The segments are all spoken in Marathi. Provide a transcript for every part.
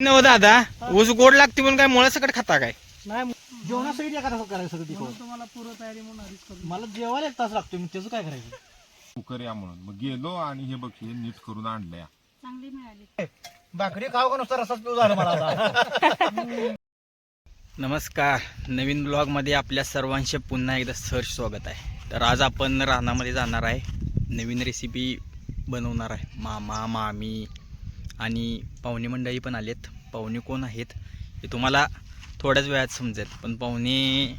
नव दादा ऊस गोड लागते म्हणून काय मुळा सकट खाता काय? नाही जेवणासाठी करायचं सगळं तिकडं तुम्हाला पूर्व तयारी म्हणून आधीच करून मला जेवायला एक तास लागतो मग त्याचं काय करायचं? कुकर या म्हणून. मग गेलो आणि हे बघ हे नीट करून आणलंय. चांगली मिळाली. भाकरी खाऊ का नुसता रसाच पिऊ झालं मला आता? नमस्कार. नवीन ब्लॉगमध्ये आपल्या सर्वांचे पुन्हा एकदा सहर्ष स्वागत आहे. तर आज आपण रानामध्ये जाणार आहे. नवीन रेसिपी बनवणार आहे. मामा मामी आणि पाहुणे मंडळी पण आलेत. पाहुणे कोण आहेत हे तुम्हाला थोड्याच वेळात समजेल. पण पाहुणे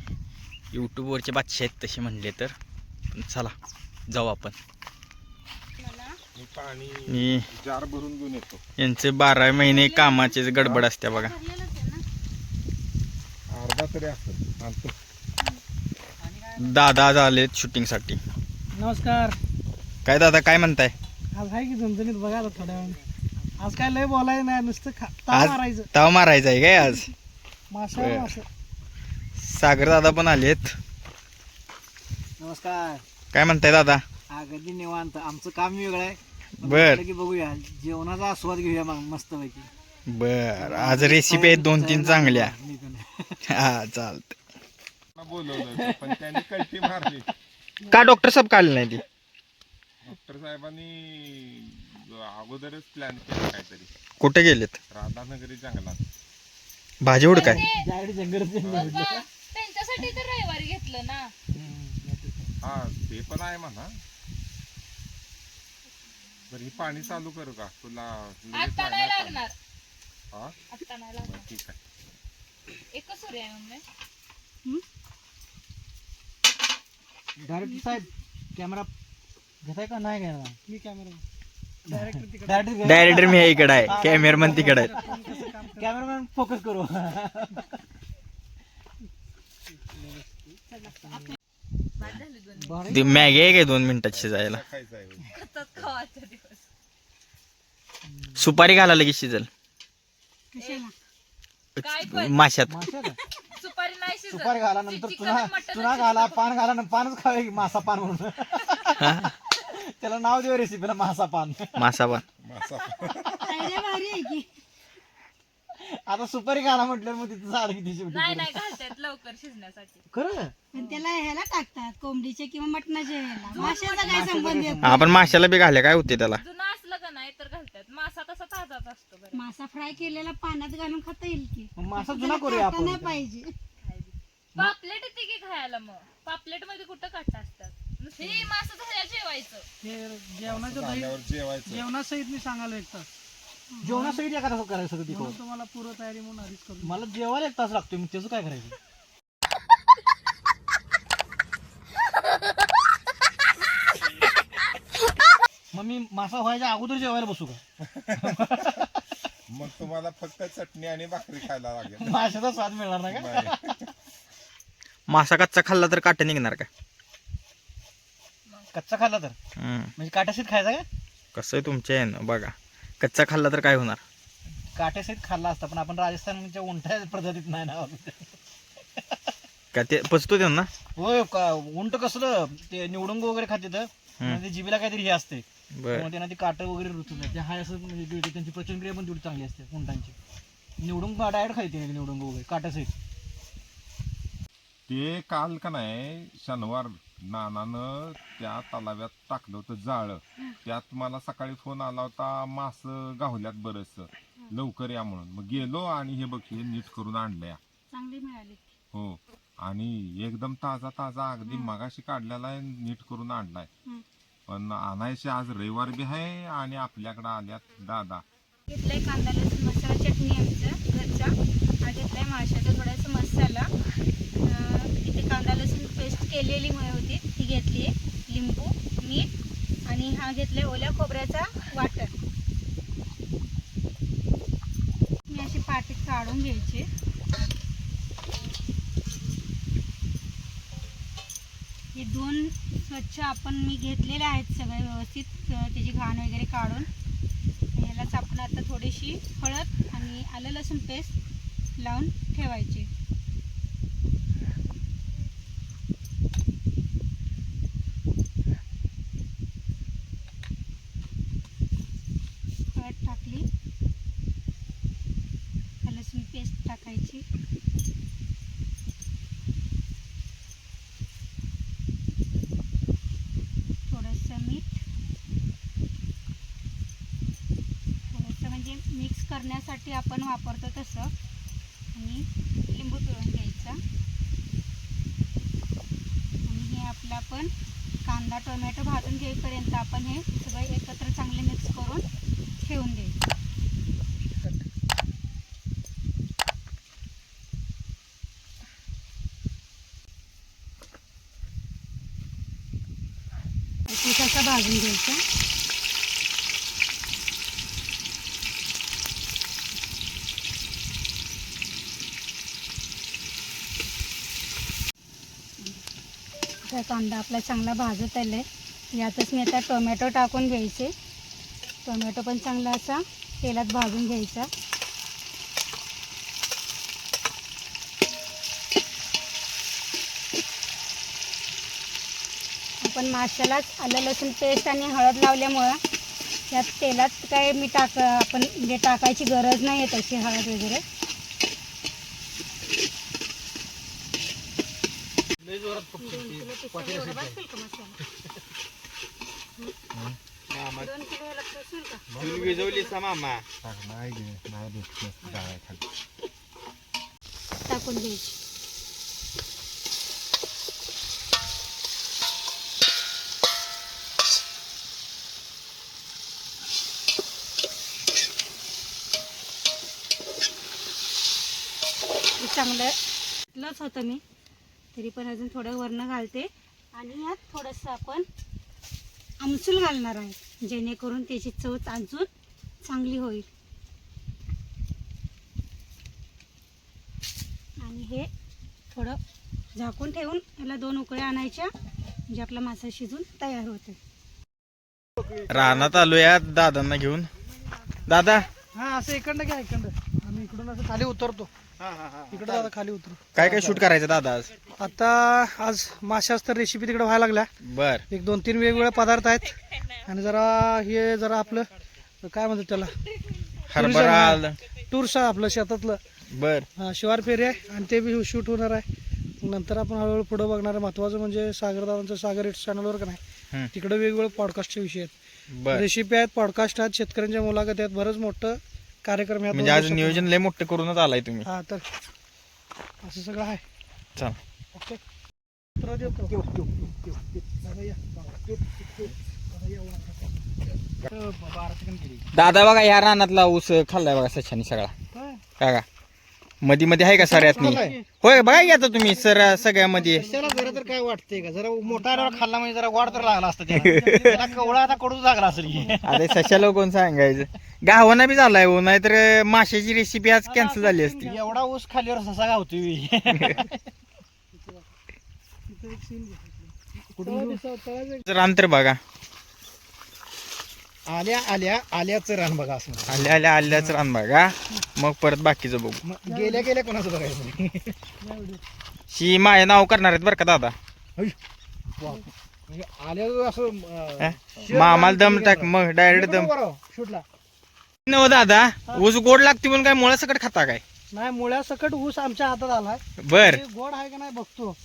यूट्यूबवरचे बादशे आहेत तसे म्हणले तर. पण चला जाऊ आपण. मी पाणी आणि जार भरून घेऊन येतो. यांचे बारा महिने कामाचेच गडबड असते बघा. अर्धा तरी असेल. आणतो दादा झालेत शूटिंगसाठी. नमस्कार. काय दादा काय म्हणताय? आज आहे की झणझणीत? बघायला थोड्या वेळाने. आज काय लय बोलायचं नाही नुसतं खा ताव आज मारायचं. ताव मारायचा आहे काय आज? मासा बरं. मासा. सागर दादा पण आलेत. नमस्कार. काय म्हणताय दादा? अगदी निवांत. आमचं काम वेगळं आहे. पण बर. म्हटलं की बघूया. जेवणाचा आस्वाद घेऊया मग मस्त पैकी बर. आज रेसिपी आहेत दोन तीन चांगल्या. हा चालत बोलवलं पण त्यांनी कल्टी मारली. का डॉक्टर साहेब काढले नाही ती? डॉक्टर साहेबांनी अगोदरच प्लॅन केला काहीतरी. कुठे गेलेत? राधानगरी जंगलात. भाजी उड काय बाबा. त्यांच्यासाठी तर रविवारी घेतलं ना. हा ते पण आहे म्हणा. बरं ही पाणी चालू करू का? तुला लगेच आता नाही लागणार पाणी? लागणार. हा? आता नाही बरं, लागणार. ठीक आहे. एकच सूर्य आहे मम्मी. डायरेक्टर साहेब कॅमेरा घेताय का? नाही घ्यायला मी कॅमेरा डायरेक्टर मी इकडे आहे. कॅमेरामन तिकडे आहेत कॅमेरामॅन फोकस करू. ती मॅगी आहे काय दोन मिनिटात शिजायला? आहे सुपारी घाला लगेच शिजल? माशात. माशा का? सुपारी नाही शिजत सुपारी घाला नंतर चुना चुना घाला पान घाला पानच खावे मासा पान म्हणून. त्याला नाव देऊ रेसिपीला मासा पान मासा पण मासा आता सुपारी घाला म्हटलं मग तिथं झालं किती शेवटी नाही नाही घालतात लवकर शिजण्यासाठी. खरं? पण त्याला ह्याला टाकतात कोंबडीचे किंवा मटणाचे ह्याला. माशाचा काय संबंध येत आपण माशाला बी घाले काय होते त्याला? जुनं असलं का नाही तर घालतात. मासा तसा ताजाच असतो बरं. मासा फ्राय केलेला पाण्यात घालून खाता येईल की. मग मासा जुना करूया काटा नाही आपण पाहिजे. पापलेट येते की खायला मग? पापलेटमध्ये कुठं काटा हे मासा झाल्या जेवायचं. हे जेवणाचं दही झाल्यावर जेवायचं. जेवणासहित मी सांगायला एक तास. जेवणासाठी एका तासात करायचं सगळं म्हणून तिकडं तुम्हाला पूर्व तयारी म्हणून आधीच करून मला जेवायला एक तास लागतो मग त्याचं काय करायचं? मग मी मासा व्हायच्या अगोदर जेवायला बसू का? मग तुम्हाला फक्त चटणी आणि भाकरी खायला लागेल. माशाचा स्वाद मिळणार नाही का? नाही. मासा कच्चा खाल्ला तर काटा निघणार का? कच्चा खाल्ला तर? हम्म. म्हणजे काट्याशीत खायचा का? कसं आहे तुमच्या आहे बघा. कच्चा खाल्ला तर काय होणार? काट्याशीत खाल्ला असता पण आपण राजस्थानच्या उंट्या प्रजातीत नाही ना का ते पचतो त्यांना होय का उंट कसलं ते निवडुंग वगैरे खाते तर. म्हणजे जिबीला काहीतरी हे असते बर. त्यांना ते काटं वगैरे रुतून नाही. ते हाय असं म्हणजे तेवढी- त्यांची पचनक्रिया पण तेवढी चांगली असते उंटांची. निवडून डायरेक्ट खायते निवडुंग वगैरे काट्यासहित. ते काल का नाही शनिवार नानानं त्या तलाव्यात टाकलं होतं जाळं. त्यात मला सकाळी फोन आला होता मास गावल्यात बरस लवकर या म्हणून. मग गेलो आणि हे बघ हे नीट करून आणलंय. चांगली मिळाली. हो. आणि एकदम ताजा ताजा अगदी मगाशी काढलेला आहे नीट करून आणलाय. पण आणायचे आज रविवार बी आहे आणि आपल्याकडे आल्यात दादा. घेतलाय कांदा लसूण मसाला चटणी आमच्या घरचा. घेतलाय माशाचा थोडासा मसाला. इथे कांदा लसूण पेस्ट केलेली म- होती. ती घेतली आहे लिंबू मीठ आणि हा घेतलाय ओल्या खोबऱ्याचा वाटर. मी अशी पाटी काढून घ्यायची. हे दोन स्वच्छ आपण मी घेतलेले आहेत सगळे व्यवस्थित त्याची घाण वगैरे काढून. ह्यालाच आपण आता थोडीशी हळद आणि आलं लसूण पेस्ट लावून ठेवायची हळद टाकली टाकायची. थोडंसं मीठ. थोडंसं म्हणजे मिक्स करण्यासाठी आपण वापरतो तसं. आणि लिंबू पिळून घ्यायचा. आणि हे आपलं आपण कांदा टोमॅटो भाजून घेईपर्यंत आपण हे सगळं एकत्र चांगले मिक्स करून ठेवून द्यायचं. आता भाजून घ्यायचं. तर कांदा आपला चांगला भाजत आला आहे यातच मी आता टोमॅटो टाकून घ्यायचे. टोमॅटो पण चांगला असा तेलात भाजून घ्यायचा. आपण माशालाच आलं लसूण पेस्ट आणि हळद लावल्यामुळं यात तेलात काय मी टाक आपण म्हणजे टाकायची गरज नाही आहे तशी हळद वगैरे. दोन किलो लागत असेल का विजवली मामा. टाकून घ्यायची चांगलं लच होतं मी. तरी पण अजून थोडं वरनं घालते. आणि यात थोडंसं आपण आमसूल घालणार आहे जेणेकरून त्याची चव अजून चांगली होईल. आणि हे थोडं झाकून ठेवून याला दोन उकळ्या आणायच्या म्हणजे आपला मासा शिजून तयार होते रानात आलोया दादांना घेऊन. दादा? हा असं इकडनं घ्या इकडनं. इकडून असं खाली उतरतो. इकडं दादा खाली उतरू. काय काय शूट करायचं दादा आज? आता आज माशाच तर रेसिपी तिकडे व्हायला लागल्या. बर. एक दोन तीन वेगवेगळे पदार्थ आहेत. आणि जरा हे जरा आपलं काय म्हणतात त्याला? हरभरा आलं. टूर्स आहे आपलं शेतातलं. बर. हा, शिवार फेरी आहे आणि ते बी शूट होणार आहे. नंतर आपण हळूहळू पुढं बघणार आहे. महत्वाचं म्हणजे सागरदादांचं सागर इट्स चॅनलवर का नाही. तिकडे वेगवेगळे पॉडकास्टचे विषय आहेत. बर. रेसिपी आहेत पॉडकास्ट आहेत शेतकऱ्यांच्या मुलाखत आहेत. बरंच मोठं कार्यक्रम दोन म्हणजे आज दिवसात नियोजन लय मोठं करूनच आलाय तुम्ही. हा तर असं सगळं आहे. चल. ओके. तर. दादा या. दादा या वर. दादा बघा या रानातला ऊस खाल्लाय बघा सच्यानी सगळा. काय? काय का मध्ये मध्ये आहे का सऱ्यात होय बघा की आता तुम्ही सर सगळ्यामध्ये. त्याला जरा तर काय वाटतंय का? जरा मोठा खाल्ला म्हणजे जरा वाढ तर लागला असतं त्याला. त्याला कवळा आता कडूच लागला असेल की. आता सशाला कोण सांगायचं? गावाना बी झालाय हो नाहीतर माशाची रेसिपी आज कॅन्सल झाली असती. एवढा ऊस खालीवर ससा गावतोय इथं एक scene घे. तळा दिसा- तळाचं एक- जर अंतर बघा. आल्या आल्या आल्याचं रान बघा असं. आल्या आल्या आल्याच रान बघा. मग परत बाकीचं बघू. मग गेल्या गेल्या कोणाचं बघायचं. शी माझे नाव करणार आहेत बरं का दादा? म्हणजे आल्या असं हा? मामाला दम टाक मग डायरेक्ट दम. शूटला. नव दादा ऊस गोड लागते म्हणून काय मुळा सकट खाता काय? नाही मुळ्या सकट ऊस आमच्या हातात आलाय. बर. ते गोड आहे का नाही बघतो.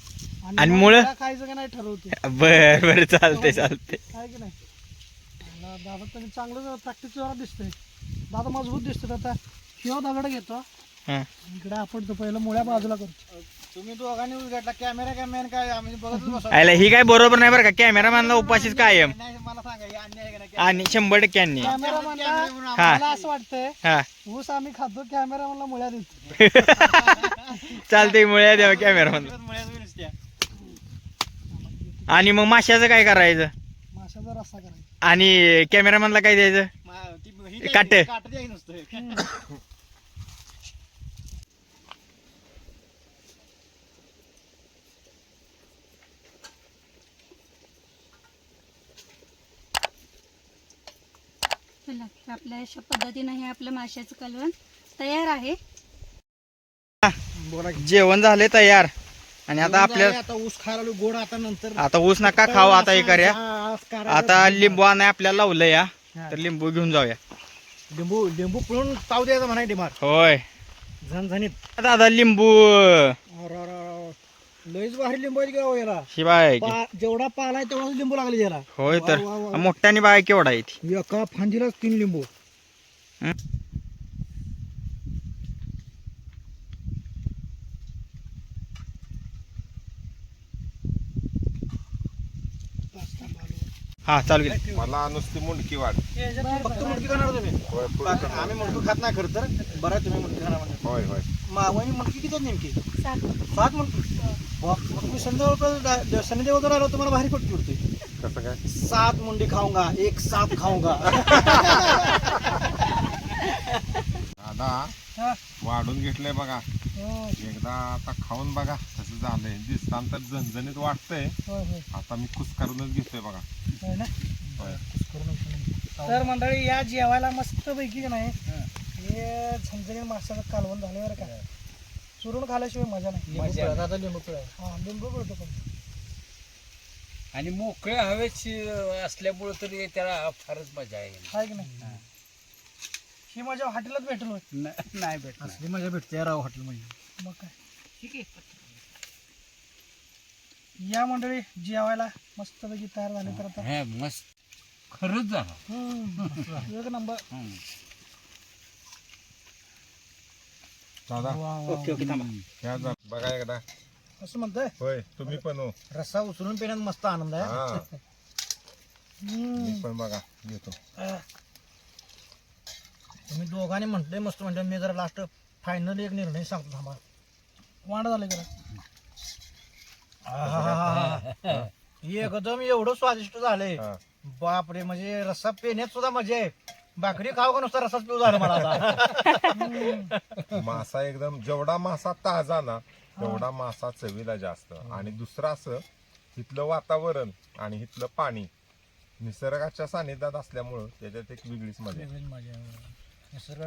आणि मग मुळं? खायचं का नाही ठरवतो. बर बर चालते चालते आहे की नाही? दादा तरी चांगलं प्रॅक्टिस जरा दिसतंय. दादा मजबूत दिसतात आता. शिव दगड घेतो. हा. इकडे आपण तो पहिलं मुळ्या बाजूला करतो. तुम्ही दोघांनी उलगडला कॅमेरा कॅमेरा काय आम्ही बसतो आयला ही काय बरोबर नाही बरं का? कॅमेरामॅनला उपाशीच कायम. नाही मला सांगा हे अन्याय आहे का नाही? आणि शंभर टक्के हा. मला असं वाटतंय हा. ऊस आम्ही खातो कॅमेरा म्हणला मुळ्या देतो. चालते मुळे द्यावा कॅमेरामॅन बी नुसत्या. आणि मग माशाचं काय करायचं? माशाचा रस्सा करायचा. आणि कॅमेरामॅनला काय द्यायचं? काट. चला आपल्या अशा पद्धतीनं हे आपलं माशाचं कालवण तयार आहे. जेवण झाले तयार. आणि आता आपल्या आता ऊस खायला गोड आता नंतर आता ऊस नका खाऊ आता हे करूया. करायचं. आता लिंबू आणाय आपल्याला लावलं या तर लिंबू घेऊन जाऊया. लिंबू लिंबू पिळून ताव द्यायचा म्हणाय डिमार. होय. झणझणीत. दादा लिंबू. लयच भारी लिंबू आहेत गाव याला. शिवाय जेवढा पाला आहे तेवढाच लिंबू लागले याला. होय तर. मोठ्याने बाय केवढा आहे एका फांदीलाच तीन लिंबू. हा चालू केलं. मला नुसती मुंडकी वाढ. फक्त मुलगी खाणार तुम्ही? होय बाकी. आम्ही मुलगी खात नाही खरं तर. बरं तुम्ही मुलगी खाणार म्हणजे. होय होय. मागवानी मुलगी किती आहेत नेमकी? सात. बाप, मग तुम्ही संध्याकाळ शनिदेव आलो तुम्हाला भारी पटकी उडते. कसं काय? सात मुंडी खाऊंगा एक सात खाऊंगा दादा हा. वाढून घेतलंय बघा. एकदा आता खाऊन बघा. कसं झालंय. दिसताना तर झणझणीत वाटतंय. होय, होय. आता मी खुश करूनच घेतोय बघा. होय ना? होय. तर मंडळी या जेवायला मस्त पैकी नाही हे. झणझणीत माशाचं कालवण झालं बरं का? चुरून खाल्याशिवाय मजा नाही. लिंबू पिळा, आता लिंबू पिळा. हा लिंबू पडतो पण. आणि मोकळ्या हवेत असल्यामुळे तरी त्याला फारच मजा आहे. हाय की नाही? ही. माझ्या हॉटेलात भेटेल. न- नाही भेट असली मजा भेटते राव हॉटेल मध्ये मग काय? या मंडळी जेवायला मस्त पैकी तयार झाले तर आता. हे मस्त. खरंच झालं. हम्म, एक नंबर. दादा. ह्या जा. बघा एकदा. असं म्हणतंय? होय तुम्ही पण हो. रस्सा उचलून पिण्यात मस्त आनंद आहे. हा. हम्म. मी पण बघा घेतो. तुम्ही दोघांनी म्हटलंय मस्त म्हणजे मी जरा लास्ट फायनल एक निर्णय सांगतो थांबा. वांड झाले जरा. आहाहाहा. एकदम एवढं स्वादिष्ट झालंय हा. बापरे म्हणजे रस्सा पेण्यात सुद्धा मजा आहे भाकरी खाऊ का नुसता रस्साच पिऊ झालं मला आता मासा एकदम जेवढा मासा ताजा ना तेवढा मासा चवीला जास्त आणि दुसरं असं इथलं वातावरण आणि इथलं पाणी निसर्गाच्या सानिध्यात असल्यामुळं त्याच्यात एक वेगळीच मजा आहे. निसर्ग